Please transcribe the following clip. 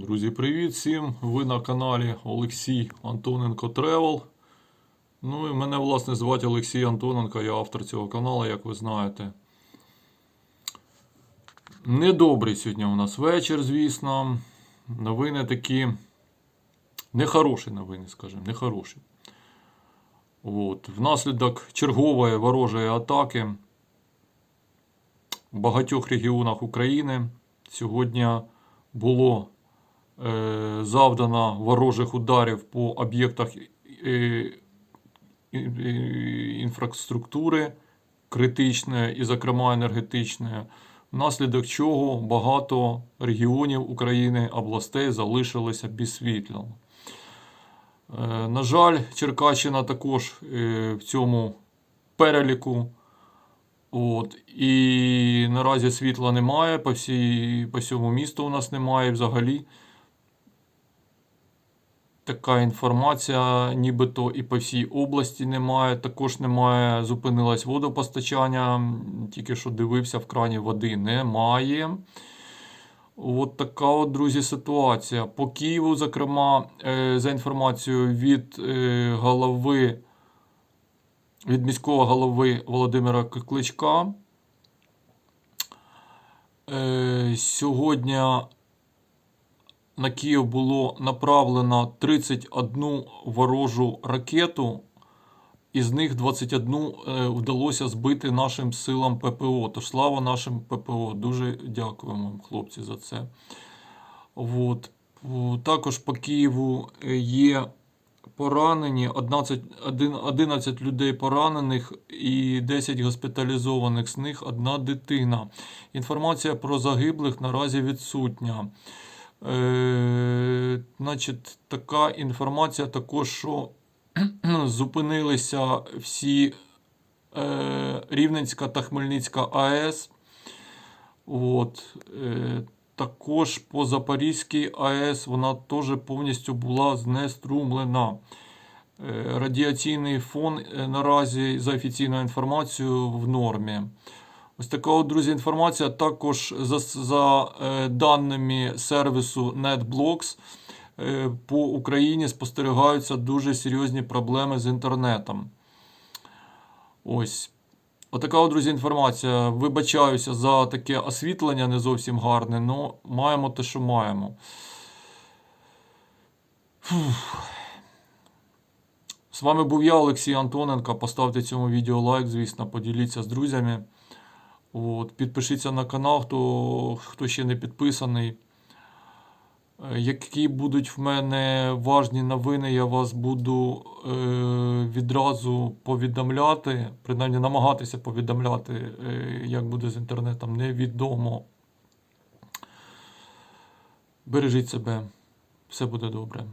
Друзі, привіт всім! Ви на каналі Олексій Антоненко Тревел. Ну і мене, власне, звати Олексій Антоненко, я автор цього каналу, як ви знаєте. Недобрий сьогодні у нас вечір, звісно. Новини такі нехороші новини, скажімо, нехороші. От. Внаслідок чергової ворожої атаки в багатьох регіонах України сьогодні було завдано ворожих ударів по об'єктах е, інфраструктури критичної і, зокрема, енергетичної, внаслідок чого багато регіонів України, областей залишилися без світла. Е, На жаль, Черкащина також е, в цьому переліку. От. І наразі світла немає, по, всій, по всьому місту у нас немає взагалі. Така інформація, нібито і по всій області немає. Також немає, зупинилось водопостачання. Тільки що дивився в крані води немає. От така от, друзі, ситуація. По Києву, зокрема, е, за інформацією від е, голови, від міського голови Володимира Кличка, е, сьогодні на Київ було направлено 31 ворожу ракету, із них 21 е, вдалося збити нашим силам ППО. Тож слава нашим ППО. Дуже дякуємо хлопці, за це. От. Також по Києву е, є поранені, 11, 11 людей поранених і 10 госпіталізованих, з них одна дитина. Інформація про загиблих наразі відсутня. Е, значить, така інформація також, що зупинилися всі е, Рівненська та Хмельницька АЕС. От, е, також по Запорізькій АЕС вона теж повністю була знеструмлена. Е, радіаційний фон е, наразі за офіційною інформацією в нормі. Ось така, друзі, інформація. Також за, за е, даними сервісу NetBlocks, е, по Україні спостерігаються дуже серйозні проблеми з інтернетом. Ось. Отака, от, друзі, інформація. Вибачаюся за таке освітлення не зовсім гарне, але маємо те, що маємо. Фух. З вами був я, Олексій Антоненко. Поставте цьому відео лайк, звісно, поділіться з друзями. От, підпишіться на канал, хто, хто ще не підписаний. Е, Які будуть в мене важні новини, я вас буду е, відразу повідомляти, принаймні намагатися повідомляти, е, як буде з інтернетом, невідомо. Бережіть себе, все буде добре.